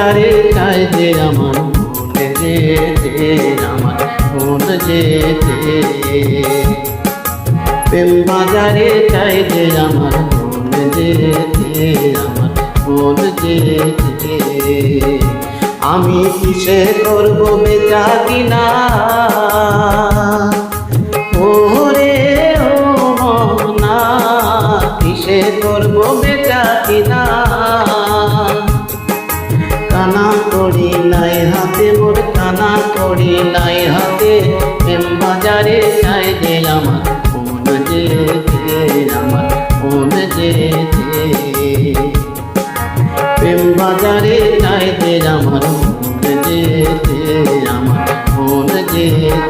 বাজারে চাই যে আমার মনে যেতে আমার মন যেতে প্রেম বাজারে চাই যে আমার মন যেতে আমার মন যেতে আমি কিসে করব বেচা কিনা? ওরে, ও মনা, কিসে করব বেচা কিনা? কানা করি নাই হাতে, মোর কানা করি নাই হাতে। প্রেম বাজারে চাই যে আমার, মন যে আমার, মন যে প্রেম বাজারে চাই যে আমার, মন যে আমার, মন যেতে।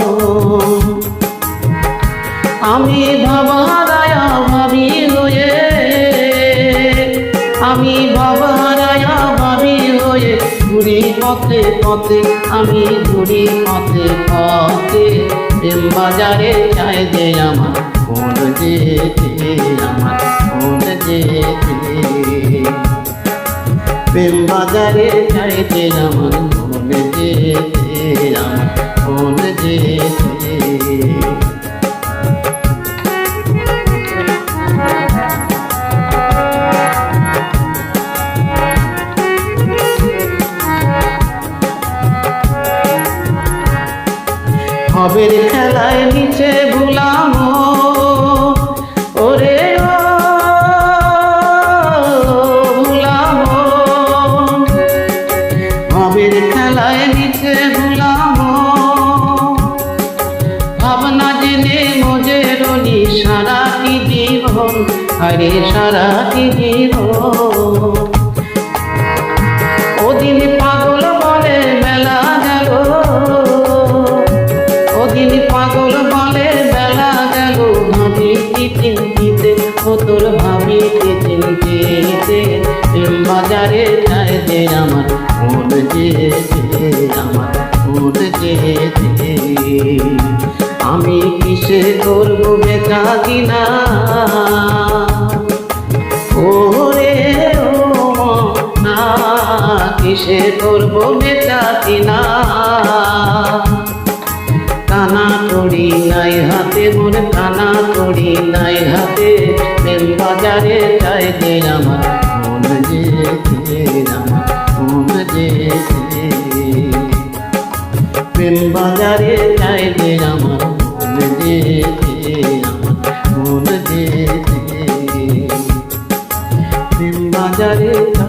আমি ভাবারায়া ভাবি হয়ে। আমি ভাবারায়া ভাবি হয়ে। ঘুরি পথে পথে, আমি ঘুরি পথে পথে। প্রেম বাজারে চাই যে আমার কোন যেতে আমার কোন যেতে প্রেম বাজারে চাই যে আমার কোন যেতে আমার কোন যেতে হবের খেলায় নিচে ভুলাম। ওরে ভুলাম। হবের খেলায় নিচে ভুলাম। ভাবনা জেনে মজে রনি সারা কি জীবন? আরে সারা কি জীবন? প্রেম বাজারে যায় যে আমার মন যেতে আমার মন যেতে আমি কিসে করব বেচা কিনা? ওরে ও না কিসে করব বেচা কিনা? কানা করি নাই হাতে মোর কানা করি নাই। আমার